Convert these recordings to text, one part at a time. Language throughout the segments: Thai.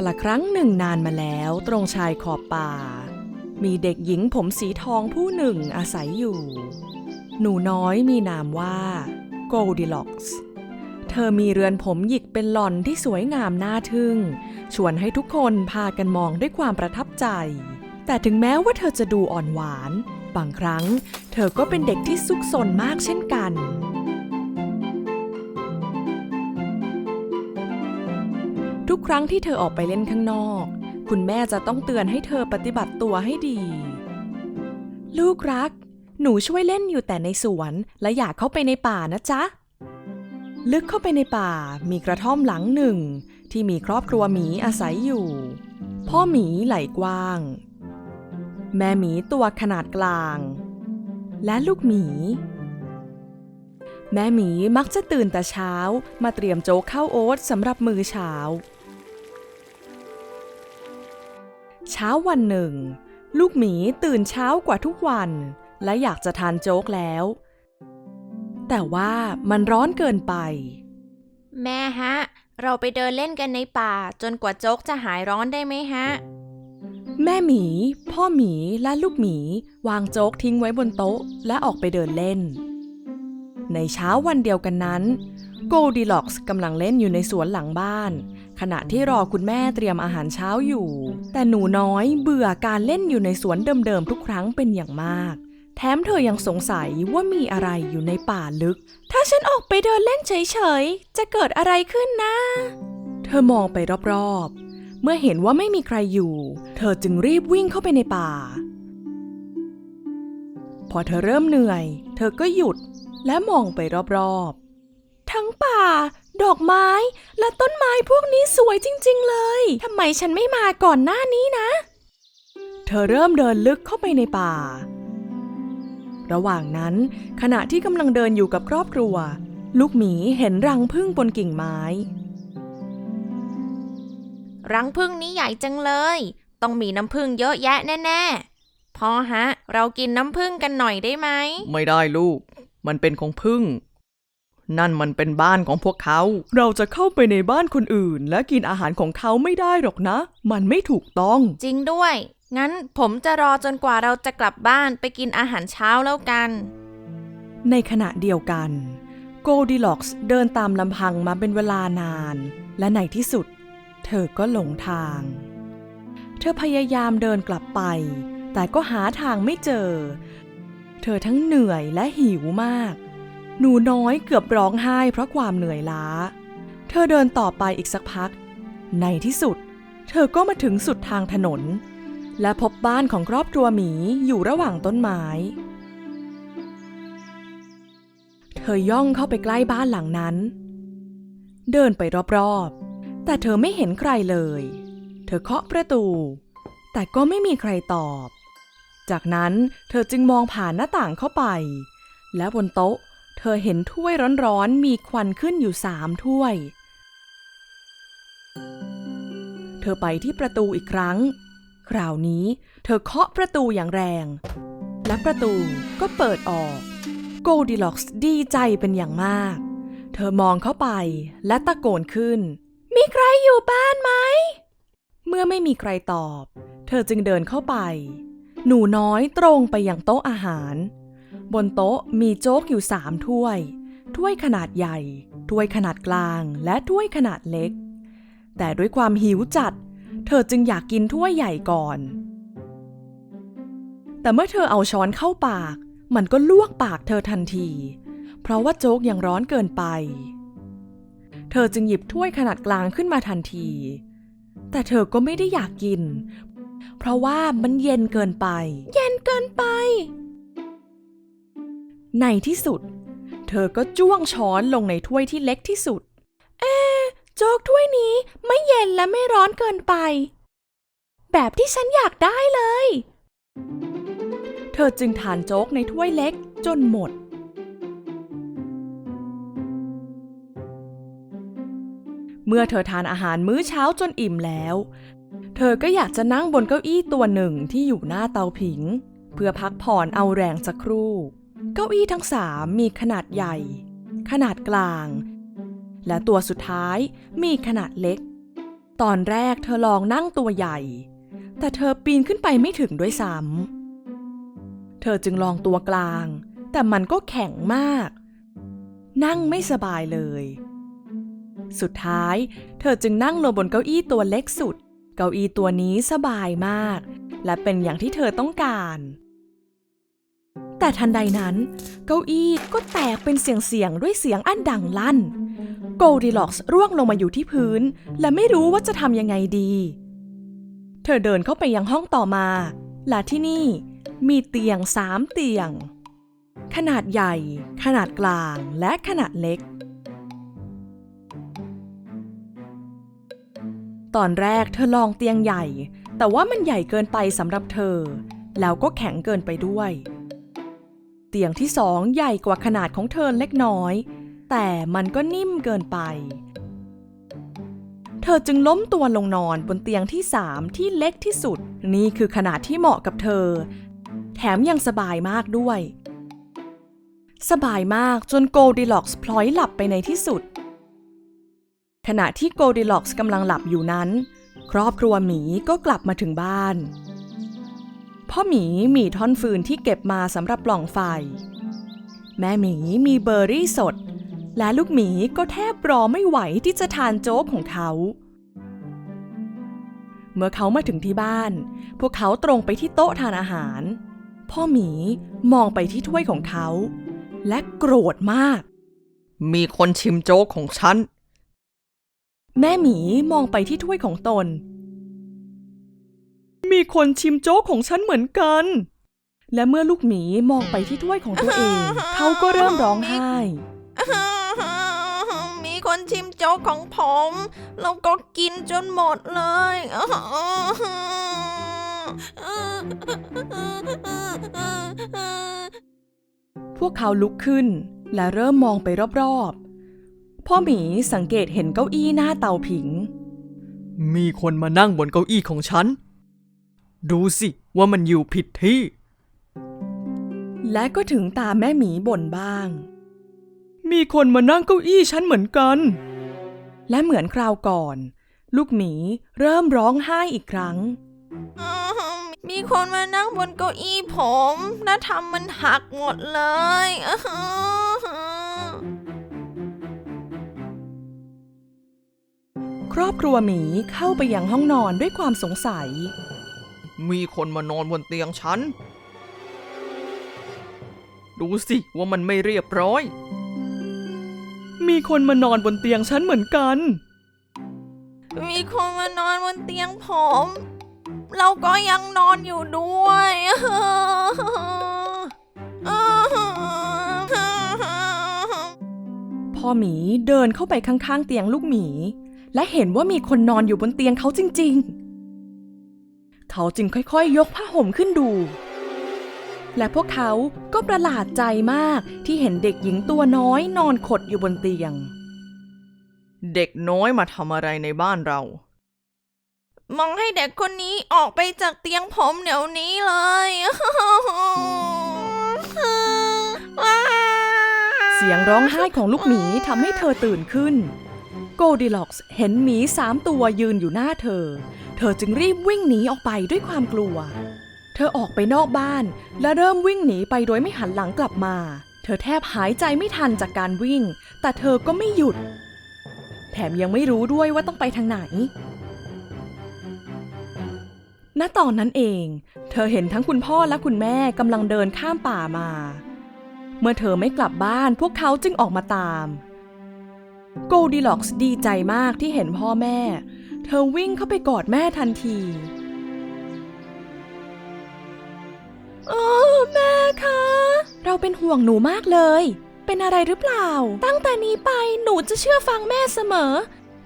าละครั้งหนึ่งนานมาแล้วตรงชายขอบป่า มีเด็กหญิงผมสีทองผู้หนึ่งอาศัยอยู่ หนูน้อยมีนามว่า Goldilocks เธอมีเรือนผมหยิกเป็นหล่อนที่สวยงามน่าทึ่ง ชวนให้ทุกคนพากันมองด้วยความประทับใจ แต่ถึงแม้ว่าเธอจะดูอ่อนหวาน บางครั้ง เธอก็เป็นเด็กที่ซุกซนมากเช่นกัน ครั้งที่เธอออกไปเล่นข้างนอก คุณแม่จะต้องเตือนให้เธอปฏิบัติตัวให้ดี ลูกรัก หนูช่วยเล่นอยู่แต่ในสวนและอยากเข้าไปในป่านะจ๊ะ ลึกเข้าไปในป่ามีกระท่อมหลังหนึ่ง ที่มีครอบครัวหมีอาศัยอยู่ พ่อหมีไหล่กว้าง แม่หมีตัวขนาดกลาง และลูกหมีแม่หมีมักจะตื่นแต่เช้ามาเตรียมโจ๊กข้าวโอ๊ตสำหรับมื้อเช้า เช้าวันหนึ่ง ลูกหมีตื่นเช้ากว่าทุกวัน และอยากจะทานโจ๊กแล้ว แต่ว่ามันร้อนเกินไป แม่ฮะ เราไปเดินเล่นกันในป่า จนกว่าโจ๊กจะหายร้อนได้ไหมฮะ แม่หมี พ่อหมีและลูกหมี วางโจ๊กทิ้งไว้บนโต๊ะ และออกไปเดินเล่น ในเช้าวันเดียวกันนั้น โกลดิล็อกส์กำลังเล่นอยู่ในสวนหลังบ้าน ขณะที่รอคุณแม่เตรียมอาหารเช้าอยู่ แต่หนูน้อยเบื่อการเล่นอยู่ในสวนเดิมๆทุกครั้งเป็นอย่างมาก แถมเธอยังสงสัยว่ามีอะไรอยู่ในป่าลึก ถ้าฉันออกไปเดินเล่นเฉยๆ จะเกิดอะไรขึ้นนะ เธอมองไปรอบๆ เมื่อเห็นว่าไม่มีใครอยู่ เธอจึงรีบวิ่งเข้าไปในป่า พอเธอเริ่มเหนื่อย เธอก็หยุดและมองไปรอบๆ ทั้งป่า ดอกไม้ และต้นไม้พวกนี้สวยจริง ๆ เลย ทำไมฉันไม่มาก่อนหน้านี้นะ เธอเริ่มเดินลึกเข้าไปในป่า ระหว่างนั้น ขณะที่กำลังเดินอยู่กับครอบครัว ลูกหมีเห็นรังผึ้งบนกิ่งไม้ รังผึ้งนี้ใหญ่จังเลย ต้องมีน้ำผึ้งเยอะแยะแน่ ๆพ่อฮะ เรากินน้ำผึ้งกันหน่อยได้ไหม ไม่ได้ลูก มันเป็นของพึ่ง นั่นมันเป็นบ้านของพวกเขา เราจะเข้าไปในบ้านคนอื่น และกินอาหารของเขาไม่ได้หรอกนะ มันไม่ถูกต้อง จริงด้วย งั้นผมจะรอจนกว่าเราจะกลับบ้านไปกินอาหารเช้าแล้วกัน ในขณะเดียวกัน โกลดิล็อกส์เดินตามลำพังมาเป็นเวลานาน และในที่สุด เธอก็หลงทาง เธอพยายามเดินกลับไป แต่ก็หาทางไม่เจอ เธอทั้งเหนื่อยและหิวมาก หนูน้อยเกือบร้องไห้เพราะความเหนื่อยล้า เธอเดินต่อไปอีกสักพัก ในที่สุด เธอก็มาถึงสุดทางถนน และพบบ้านของครอบครัวหมีอยู่ระหว่างต้นไม้ เธอย่องเข้าไปใกล้บ้านหลังนั้น เดินไปรอบๆ แต่เธอไม่เห็นใครเลย เธอเคาะประตู แต่ก็ไม่มีใครตอบ จากนั้นเธอจึงมองผ่านหน้าต่างเข้าไป และบนโต๊ะ เธอเห็นถ้วยร้อนๆ มีควันขึ้นอยู่สามถ้วย เธอไปที่ประตูอีกครั้ง คราวนี้เธอเคาะประตูอย่างแรง และประตูก็เปิดออก โกดิล็อกส์ดีใจเป็นอย่างมาก เธอมองเข้าไปและตะโกนขึ้น มีใครอยู่บ้านไหม เมื่อไม่มีใครตอบ เธอจึงเดินเข้าไป หนูน้อยตรงไปยังโต๊ะอาหาร บนโต๊ะมีโจ๊กอยู่สามถ้วย ถ้วยขนาดใหญ่ ถ้วยขนาดกลาง และถ้วยขนาดเล็ก แต่ด้วยความหิวจัด เธอจึงอยากกินถ้วยใหญ่ก่อน แต่เมื่อเธอเอาช้อนเข้าปาก มันก็ลวกปากเธอทันที เพราะว่าโจ๊กยังร้อนเกินไป เธอจึงหยิบถ้วยขนาดกลางขึ้นมาทันที แต่เธอก็ไม่ได้อยากกิน เพราะว่ามันเย็นเกินไป เย็นเกินไป ในที่สุด เธอก็จ้วงช้อนลงในถ้วยที่เล็กที่สุด เอ๊ะโจ๊กถ้วยนี้ไม่เย็นและไม่ร้อนเกินไป แบบที่ฉันอยากได้เลย เธอจึงทานโจ๊กในถ้วยเล็กจนหมด เมื่อเธอทานอาหารมื้อเช้าจนอิ่มแล้ว เธอก็อยากจะนั่งบนเก้าอี้ตัวหนึ่งที่อยู่หน้าเตาผิง เพื่อพักผ่อนเอาแรงสักครู่ ก้าอี้ทั้งสามมีขนาดใหญ่ ขนาดกลาง และตัวสุดท้ายมีขนาดเล็ก ตอนแรกเธอลองนั่งตัวใหญ่ แต่เธอปีนขึ้นไปไม่ถึงด้วยซ้ำ เธอจึงลองตัวกลาง แต่มันก็แข็งมาก นั่งไม่สบายเลย สุดท้าย เธอจึงนั่งลงบนเก้าอี้ตัวเล็กสุด เก้าอี้ตัวนี้สบายมาก และเป็นอย่างที่เธอต้องการ แต่ทันใดนั้น เก้าอี้ก็แตกเป็นเสียงๆด้วยเสียงอันดังลั่น โกลดิล็อกส์ร่วงลงมาอยู่ที่พื้น และไม่รู้ว่าจะทำยังไงดี เธอเดินเข้าไปยังห้องต่อมา และที่นี่มีเตียงสามเตียง ขนาดใหญ่ ขนาดกลางและขนาดเล็ก ตอนแรกเธอลองเตียงใหญ่ แต่ว่ามันใหญ่เกินไปสำหรับเธอ แล้วก็แข็งเกินไปด้วย เตียงที่สองใหญ่กว่าขนาดของเธอเล็กน้อย แต่มันก็นิ่มเกินไป เธอจึงล้มตัวลงนอนบนเตียงที่สามที่เล็กที่สุด นี่คือขนาดที่เหมาะกับเธอ แถมยังสบายมากด้วย สบายมากจนโกลดิล็อกส์พลอยหลับไปในที่สุด ขณะที่โกลดิล็อกส์กำลังหลับอยู่นั้น ครอบครัวหมีก็กลับมาถึงบ้าน พ่อหมีมีท่อนฟืนที่เก็บมาสำหรับปล่องไฟ แม่หมีมีเบอร์รี่สด และลูกหมีก็แทบรอไม่ไหวที่จะทานโจ๊กของเขา เมื่อเขามาถึงที่บ้าน พวกเขาตรงไปที่โต๊ะทานอาหาร พ่อหมีมองไปที่ถ้วยของเขา และโกรธมาก มีคนชิมโจ๊กของฉัน แม่หมีมองไปที่ถ้วยของตน มีคนชิมโจ๊กของฉันเหมือนกัน และเมื่อลูกหมีมองไปที่ถ้วยของตัวเอง เขาก็เริ่มร้องไห้ มีคนชิมโจ๊กของผมแล้วก็กินจนหมดเลยพวกเขาลุกขึ้นและเริ่มมองไปรอบๆ พ่อหมีสังเกตเห็นเก้าอี้หน้าเตาผิง มีคนมานั่งบนเก้าอี้ของฉัน ดูสิว่ามันอยู่ผิดที่ และก็ถึงตาแม่หมีบ่นบ้าง มีคนมานั่งเก้าอี้ฉันเหมือนกัน และเหมือนคราวก่อน ลูกหมีเริ่มร้องไห้อีกครั้ง มีคนมานั่งบนเก้าอี้ผมและทำมันหักหมดเลยครอบครัวหมีเข้าไปยังห้องนอนด้วยความสงสัย มีคนมานอนบนเตียงฉัน ดูสิว่ามันไม่เรียบร้อย มีคนมานอนบนเตียงฉันเหมือนกัน มีคนมานอนบนเตียงผม เราก็ยังนอนอยู่ด้วยพ่อหมีเดินเข้าไปข้างๆเตียงลูกหมี และเห็นว่ามีคนนอนอยู่บนเตียงเขาจริง ๆ เขาจึงค่อยๆยกผ้าห่มขึ้นดู และพวกเขาก็ประหลาดใจมากที่เห็นเด็กหญิงตัวน้อยนอนขดอยู่บนเตียง เด็กน้อยมาทำอะไรในบ้านเรา มองให้เด็กคนนี้ออกไปจากเตียงผมเดี๋ยวนี้เลยเสียงร้องไห้ของลูกหมีทำให้เธอตื่นขึ้น โกดิล็อกส์เห็นหมีสามตัวยืนอยู่หน้าเธอ เธอจึงรีบวิ่งหนีออกไปด้วยความกลัว เธอออกไปนอกบ้าน และเริ่มวิ่งหนีไปโดยไม่หันหลังกลับมา เธอแทบหายใจไม่ทันจากการวิ่ง แต่เธอก็ไม่หยุด แถมยังไม่รู้ด้วยว่าต้องไปทางไหนณตอนนั้นเอง เธอเห็นทั้งคุณพ่อและคุณแม่กำลังเดินข้ามป่ามา เมื่อเธอไม่กลับบ้านพวกเขาจึงออกมาตาม โกลดิล็อกส์ดีใจมากที่เห็นพ่อแม่ เธอวิ่งเข้าไปกอดแม่ทันทีโอ้แม่คะ เราเป็นห่วงหนูมากเลย เป็นอะไรหรือเปล่า ตั้งแต่นี้ไปหนูจะเชื่อฟังแม่เสมอ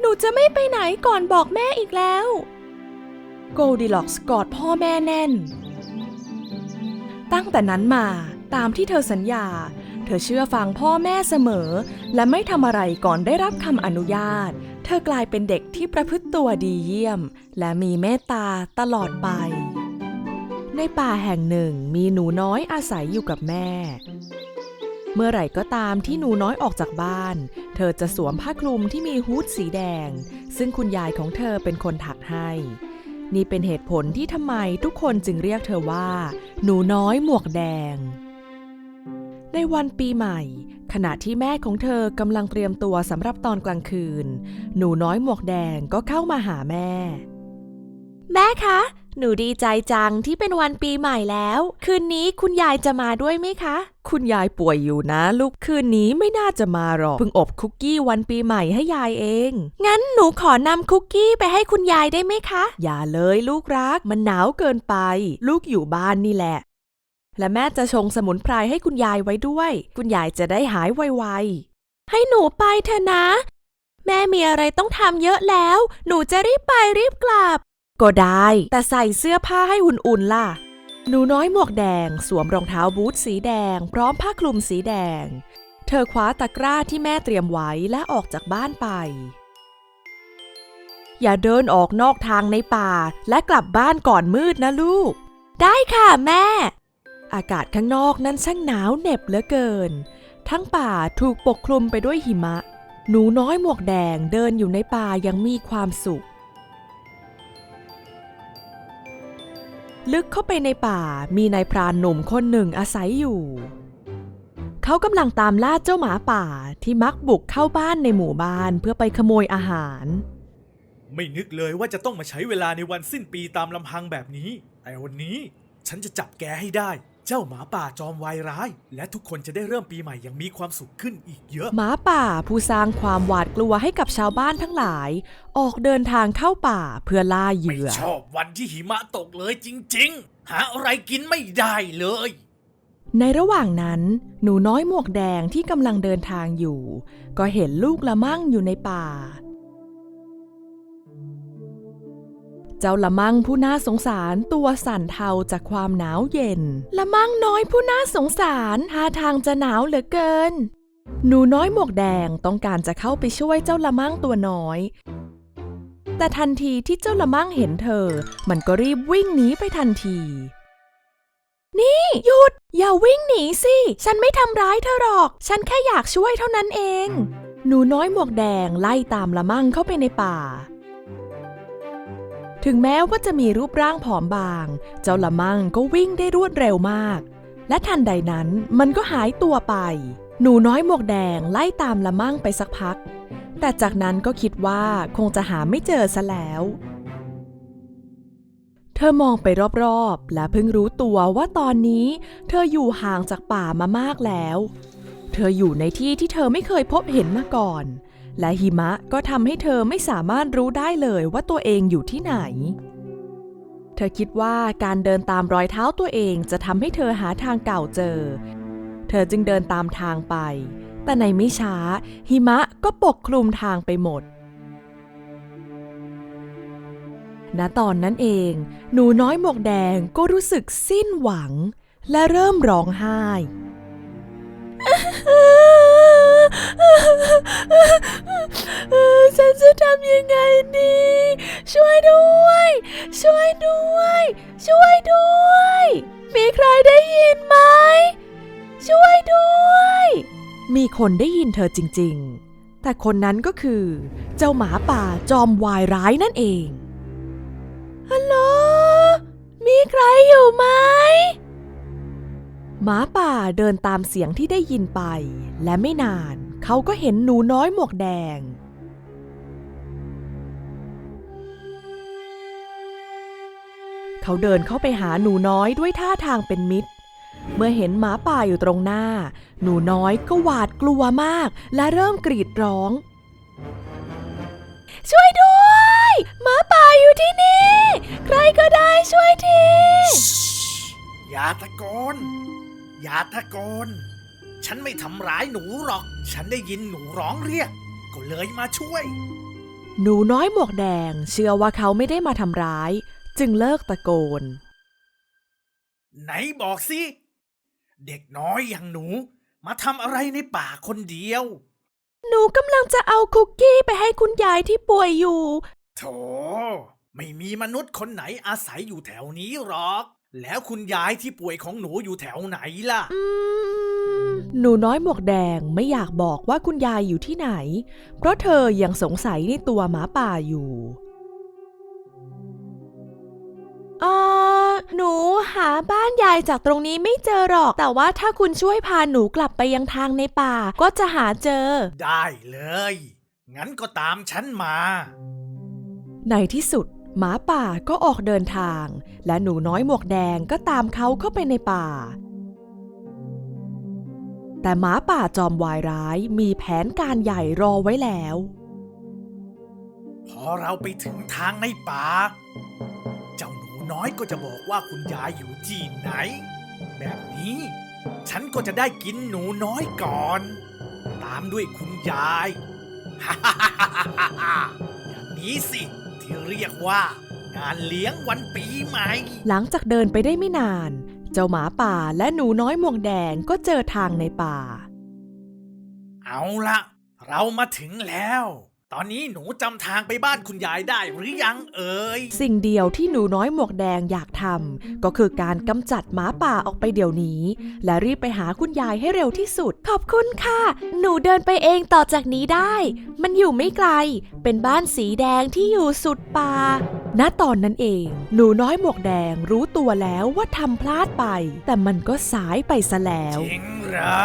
หนูจะไม่ไปไหนก่อนบอกแม่อีกแล้วโกลดิล็อกส์กอดพ่อแม่แน่น ตั้งแต่นั้นมาตามที่เธอสัญญา เธอเชื่อฟังพ่อแม่เสมอ และไม่ทำอะไรก่อนได้รับคำอนุญาต เธอกลายเป็นเด็กที่ประพฤติตัวดีเยี่ยม และมีเมตตาตลอดไป ในป่าแห่งหนึ่งมีหนูน้อยอาศัยอยู่กับแม่ เมื่อไหร่ก็ตามที่หนูน้อยออกจากบ้าน เธอจะสวมผ้าคลุมที่มีฮูดสีแดง ซึ่งคุณยายของเธอเป็นคนถักให้ นี่เป็นเหตุผลที่ทำไมทุกคนจึงเรียกเธอว่า หนูน้อยหมวกแดง ในวันปีใหม่ ขณะที่แม่ของเธอกำลังเตรียมตัวสำหรับตอนกลางคืน หนูน้อยหมวกแดงก็เข้ามาหาแม่ แม่คะ หนูดีใจจังที่เป็นวันปีใหม่แล้ว คืนนี้คุณยายจะมาด้วยไหมคะ คุณยายป่วยอยู่นะ ลูกคืนนี้ไม่น่าจะมาหรอกเพิ่งอบคุกกี้วันปีใหม่ให้ยายเอง งั้นหนูขอนำคุกกี้ไปให้คุณยายได้ไหมคะ อย่าเลยลูกรักมันหนาวเกินไป ลูกอยู่บ้านนี่แหละ และแม่จะชงสมุนไพรให้คุณยายไว้ด้วย คุณยายจะได้หายไวๆ ให้หนูไปเถอะนะ แม่มีอะไรต้องทำเยอะแล้ว หนูจะรีบไปรีบกลับ ก็ได้ แต่ใส่เสื้อผ้าให้อุ่นๆล่ะ หนูน้อยหมวกแดง สวมรองเท้าบูทสีแดง พร้อมผ้าคลุมสีแดง เธอคว้าตะกร้าที่แม่เตรียมไว้และออกจากบ้านไป อย่าเดินออกนอกทางในป่า และกลับบ้านก่อนมืดนะลูก ได้ค่ะแม่ อากาศข้างนอกนั้นช่างหนาวเหน็บเหลือเกิน ทั้งป่าถูกปกคลุมไปด้วยหิมะ หนูน้อยหมวกแดงเดินอยู่ในป่ายังมีความสุข ลึกเข้าไปในป่ามีนายพรานหนุ่มคนหนึ่งอาศัยอยู่ เขากำลังตามล่าเจ้าหมาป่าที่มักบุกเข้าบ้านในหมู่บ้านเพื่อไปขโมยอาหาร ไม่นึกเลยว่าจะต้องมาใช้เวลาในวันสิ้นปีตามลำพังแบบนี้ แต่วันนี้ฉันจะจับแกให้ได้ เจ้าหมาป่าจอมวายร้าย และทุกคนจะได้เริ่มปีใหม่อย่างมีความสุขขึ้นอีกเยอะ หมาป่าผู้สร้างความหวาดกลัวให้กับชาวบ้านทั้งหลาย ออกเดินทางเข้าป่าเพื่อล่าเหไม่ยื่อ ชอบวันที่หิมะตกเลยจริง ๆ หาอะไรกินไม่ได้เลย ในระหว่างนั้น หนูน้อยหมวกแดงที่กำลังเดินทางอยู่ ก็เห็นลูกละมั่งอยู่ในป่า จ้าละมั่งผู้น่าสงสารตัวสั่นเทาจากความหนาวเย็น ละมั่งน้อยผู้น่าสงสารท่าทางจะหนาวเหลือเกิน หนูน้อยหมวกแดงต้องการจะเข้าไปช่วยเจ้าละมั่งตัวน้อย แต่ทันทีที่เจ้าละมั่งเห็นเธอ มันก็รีบวิ่งหนีไปทันที นี่ หยุด อย่าวิ่งหนีสิ ฉันไม่ทำร้ายเธอหรอก ฉันแค่อยากช่วยเท่านั้นเอง หนูน้อยหมวกแดงไล่ตามละมั่งเข้าไปในป่า ถึงแม้ว่าจะมีรูปร่างผอมบาง เจ้าละมังก็วิ่งได้รวดเร็วมาก และทันใดนั้นมันก็หายตัวไป หนูน้อยหมวกแดงไล่ตามละมังไปสักพัก แต่จากนั้นก็คิดว่าคงจะหาไม่เจอซะแล้ว เธอมองไปรอบๆ และเพิ่งรู้ตัวว่าตอนนี้ เธออยู่ห่างจากป่ามามากแล้ว เธออยู่ในที่ที่เธอไม่เคยพบเห็นมาก่อน และหิมะก็ทำให้เธอไม่สามารถรู้ได้เลยว่าตัวเองอยู่ที่ไหน เธอคิดว่าการเดินตามรอยเท้าตัวเองจะทำให้เธอหาทางเก่าเจอ เธอจึงเดินตามทางไป แต่ในไม่ช้า หิมะก็ปกคลุมทางไปหมดณตอนนั้นเอง หนูน้อยหมวกแดงก็รู้สึกสิ้นหวัง และเริ่มร้องไห้ ฉันจะทำยังไงดี ช่วยด้วย ช่วยด้วย ช่วยด้วย มีใครได้ยินไหม ช่วยด้วย มีคนได้ยินเธอจริง ๆ แต่คนนั้นก็คือ เจ้าหมาป่าจอมวายร้ายนั่นเอง ฮัลโหล มีใครอยู่ไหม หมาป่าเดินตามเสียงที่ได้ยินไป และไม่นานเขาก็เห็นหนูน้อยหมวกแดง เขาเดินเข้าไปหาหนูน้อยด้วยท่าทางเป็นมิตร เมื่อเห็นหมาป่าอยู่ตรงหน้า หนูน้อยก็หวาดกลัวมาก และเริ่มกรีดร้อง ช่วยด้วยหมาป่าอยู่ที่นี่ ใครก็ได้ช่วยทีอย่าตะโกน อย่าตะโกน ฉันไม่ทำร้ายหนูหรอก ฉันได้ยินหนูร้องเรียก ก็เลยมาช่วย หนูน้อยหมวกแดงเชื่อว่าเขาไม่ได้มาทำร้าย จึงเลิกตะโกน ไหนบอกสิ เด็กน้อยอย่างหนู มาทำอะไรในป่าคนเดียว หนูกำลังจะเอาคุกกี้ไปให้คุณยายที่ป่วยอยู่ โถ ไม่มีมนุษย์คนไหนอาศัยอยู่แถวนี้หรอก แล้วคุณยายที่ป่วยของหนูอยู่แถวไหนล่ะอืมหนูน้อยหมวกแดงไม่อยากบอกว่าคุณยายอยู่ที่ไหน เพราะเธอยังสงสัยในตัวหมาป่าอยู่เออหนูหาบ้านยายจากตรงนี้ไม่เจอหรอก แต่ว่าถ้าคุณช่วยพาหนูกลับไปยังทางในป่าก็จะหาเจอ ได้เลย งั้นก็ตามฉันมา ในที่สุด หมาป่าก็ออกเดินทาง และหนูน้อยหมวกแดงก็ตามเขาเข้าไปในป่า แต่หมาป่าจอมวายร้ายมีแผนการใหญ่รอไว้แล้ว พอเราไปถึงทางในป่า เจ้าหนูน้อยก็จะบอกว่าคุณยายอยู่ที่ไหน แบบนี้ ฉันก็จะได้กินหนูน้อยก่อน ตามด้วยคุณยาย ฮ่าฮ่าฮ่าฮ่าอย่างนี้สิ ที่เรียกว่า งานเลี้ยงวันปีใหม่ หลังจากเดินไปได้ไม่นาน เจ้าหมาป่าและหนูน้อยหมวกแดงก็เจอทางในป่า เอาละเรามาถึงแล้ว ตอนนี้หนูจำทางไปบ้านคุณยายได้หรือยังเอ่ย สิ่งเดียวที่หนูน้อยหมวกแดงอยากทำก็คือการกำจัดหมาป่าออกไปเดี๋ยวนี้ และรีบไปหาคุณยายให้เร็วที่สุด ขอบคุณค่ะ หนูเดินไปเองต่อจากนี้ได้ มันอยู่ไม่ไกล เป็นบ้านสีแดงที่อยู่สุดป่า ณ ตอนนั้นเอง หนูน้อยหมวกแดงรู้ตัวแล้วว่าทำพลาดไป แต่มันก็สายไปซะแล้ว จริงเหรอ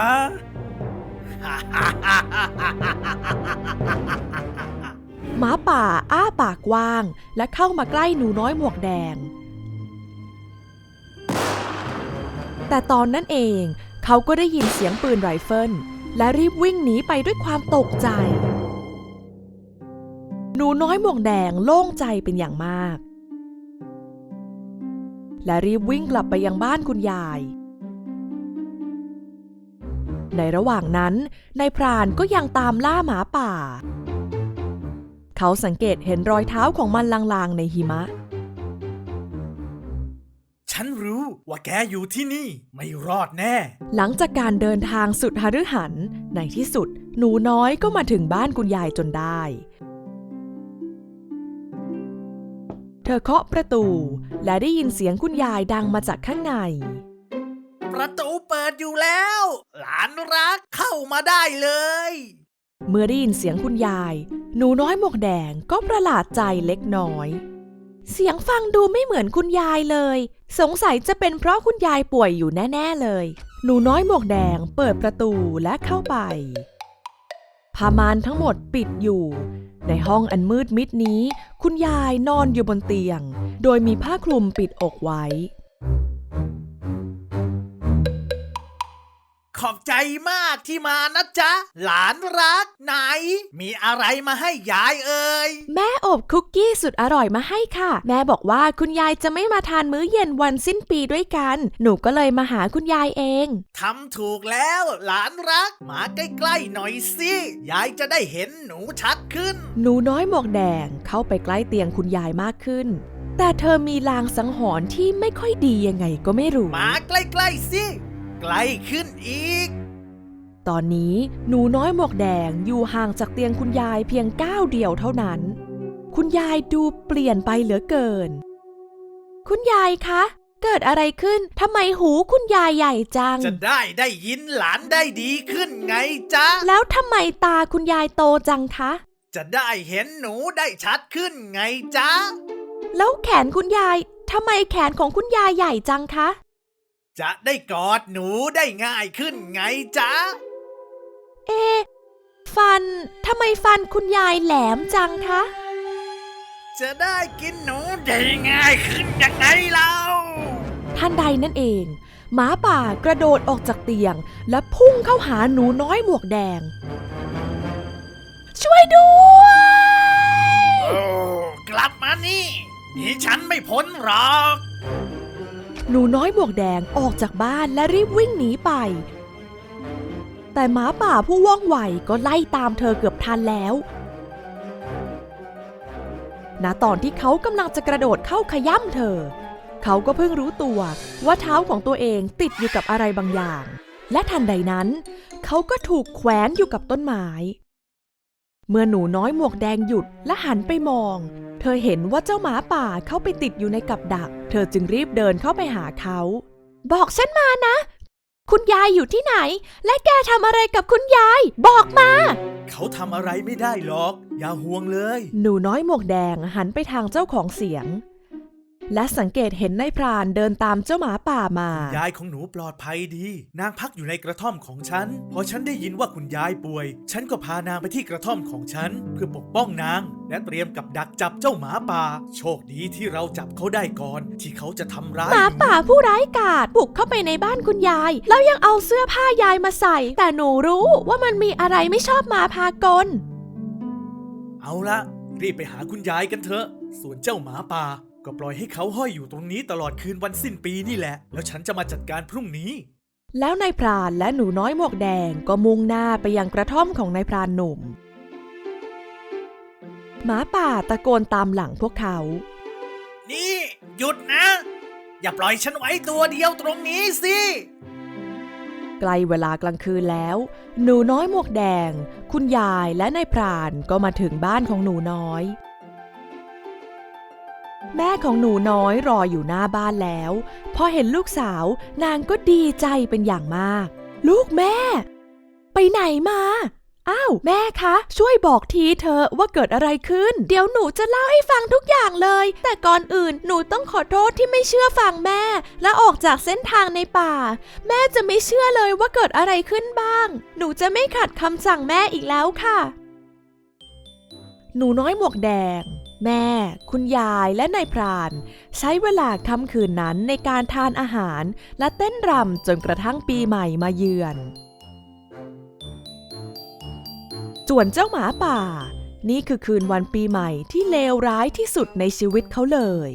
หมาป่าอ้าปากกว้าง และเข้ามาใกล้หนูน้อยหมวกแดง แต่ตอนนั้นเองเขาก็ได้ยินเสียงปืนไรเฟิลและรีบวิ่งหนีไปด้วยความตกใจ หนูน้อยหมวกแดงโล่งใจเป็นอย่างมาก และรีบวิ่งกลับไปยังบ้านคุณยาย ในระหว่างนั้นนายพรานก็ยังตามล่าหมาป่า เขาสังเกตเห็นรอยเท้าของมันลางๆในหิมะ ฉันรู้ว่าแกอยู่ที่นี่ ไม่รอดแน่ หลังจากการเดินทางสุดหฤหัน ในที่สุด หนูน้อยก็มาถึงบ้านคุณยายจนได้ เธอเคาะประตูและได้ยินเสียงคุณยายดังมาจากข้างใน ประตูเปิดอยู่แล้ว หลานรักเข้ามาได้เลย เมื่อได้ยินเสียงคุณยาย หนูน้อยหมวกแดงก็ประหลาดใจเล็กน้อย เสียงฟังดูไม่เหมือนคุณยายเลย สงสัยจะเป็นเพราะคุณยายป่วยอยู่แน่ ๆเลย หนูน้อยหมวกแดงเปิดประตูและเข้าไปผ้ามานทั้งหมดปิดอยู่ ในห้องอันมืดมิดนี้ คุณยายนอนอยู่บนเตียง โดยมีผ้าคลุมปิดอกไว้ ขอบใจมากที่มานะจ๊ะ หลานรักไหน มีอะไรมาให้ยายเอ่ย แม่อบคุกกี้สุดอร่อยมาให้ค่ะ แม่บอกว่าคุณยายจะไม่มาทานมื้อเย็นวันสิ้นปีด้วยกัน หนูก็เลยมาหาคุณยายเองทำถูกแล้วหลานรัก มาใกล้ๆหน่อยสิ ยายจะได้เห็นหนูชัดขึ้น หนูน้อยหมวกแดงเข้าไปใกล้เตียงคุณยายมากขึ้นแต่เธอมีลางสังหรณ์ที่ไม่ค่อยดียังไงก็ไม่รู้ มาใกล้ ๆ สิ ใกล้ขึ้นอีก ตอนนี้หนูน้อยหมวกแดงอยู่ห่างจากเตียงคุณยายเพียงก้าวเดียวเท่านั้น คุณยายดูเปลี่ยนไปเหลือเกิน คุณยายคะ เกิดอะไรขึ้นทำไมหูคุณยายใหญ่จัง จะได้ได้ยินหลานได้ดีขึ้นไงจ๊ะ แล้วทำไมตาคุณยายโตจังคะ จะได้เห็นหนูได้ชัดขึ้นไงจ๊ะ แล้วแขนคุณยายทำไมแขนของคุณยายใหญ่จังคะ จะได้กอดหนูได้ง่ายขึ้นไงจ๊ะ เอะฟันทำไมฟันคุณยายแหลมจังคะ จะได้กินหนูได้ง่ายขึ้นยังไงเล่าทันใดนั่นเอง หมาป่ากระโดดออกจากเตียง และพุ่งเข้าหาหนูน้อยหมวกแดง ช่วยด้วยโอ้กลับมานี่หนีฉันไม่พ้นหรอก หนูน้อยหมวกแดงออกจากบ้านและรีบวิ่งหนีไป แต่หมาป่าผู้ว่องไวก็ไล่ตามเธอเกือบทันแล้ว ณ ตอนที่เขากำลังจะกระโดดเข้าขย้ำเธอ เขาก็เพิ่งรู้ตัวว่าเท้าของตัวเองติดอยู่กับอะไรบางอย่าง และทันใดนั้น เขาก็ถูกแขวนอยู่กับต้นไม้ เมื่อหนูน้อยหมวกแดงหยุดและหันไปมอง เธอเห็นว่าเจ้าหมาป่าเข้าไปติดอยู่ในกับดัก เธอจึงรีบเดินเข้าไปหาเขา บอกฉันมานะ คุณยายอยู่ที่ไหน และแกทำอะไรกับคุณยาย บอกมา เขาทำอะไรไม่ได้หรอก อย่าห่วงเลย หนูน้อยหมวกแดงหันไปทางเจ้าของเสียง และสังเกตเห็นนายพรานเดินตามเจ้าหมาป่ามา ยายของหนูปลอดภัยดี นางพักอยู่ในกระท่อมของฉัน พอฉันได้ยินว่าคุณยายป่วย ฉันก็พานางไปที่กระท่อมของฉัน เพื่อปกป้องนาง และเตรียมกับดักจับเจ้าหมาป่า โชคดีที่เราจับเขาได้ก่อน ที่เขาจะทำร้ายหมานูป่าผู้ร้ายกาจบุกเข้าไปในบ้านคุณยาย แล้วยังเอาเสื้อผ้ายายมาใส่ แต่หนูรู้ว่ามันมีอะไรไม่ชอบมาพากล เอาละรีบไปหาคุณยายกันเถอะ ส่วนเจ้าหมาป่า ก็ปล่อยให้เขาห้อยอยู่ตรงนี้ตลอดคืนวันสิ้นปีนี่แหละ แล้วฉันจะมาจัดการพรุ่งนี้ แล้วนายพรานและหนูน้อยหมวกแดงก็มุ่งหน้าไปยังกระท่อมของนายพรานหนุ่ม หมาป่าตะโกนตามหลังพวกเขา นี่ หยุดนะ อย่าปล่อยฉันไว้ตัวเดียวตรงนี้สิ ใกล้เวลากลางคืนแล้ว หนูน้อยหมวกแดง คุณยายและนายพรานก็มาถึงบ้านของหนูน้อย แม่ของหนูน้อยรออยู่หน้าบ้านแล้ว พอเห็นลูกสาวนางก็ดีใจเป็นอย่างมาก ลูกแม่ ไปไหนมา อ้าวแม่คะ ช่วยบอกทีเธอว่าเกิดอะไรขึ้น เดี๋ยวหนูจะเล่าให้ฟังทุกอย่างเลย แต่ก่อนอื่นหนูต้องขอโทษที่ไม่เชื่อฟังแม่ และออกจากเส้นทางในป่า แม่จะไม่เชื่อเลยว่าเกิดอะไรขึ้นบ้าง หนูจะไม่ขัดคำสั่งแม่อีกแล้วค่ะ หนูน้อยหมวกแดง แม่ คุณยายและนายพราน ใช้เวลาค่ำคืนนั้นในการทานอาหารและเต้นรำจนกระทั่งปีใหม่มาเยือน ส่วนเจ้าหมาป่า นี่คือคืนวันปีใหม่ที่เลวร้ายที่สุดในชีวิตเขาเลย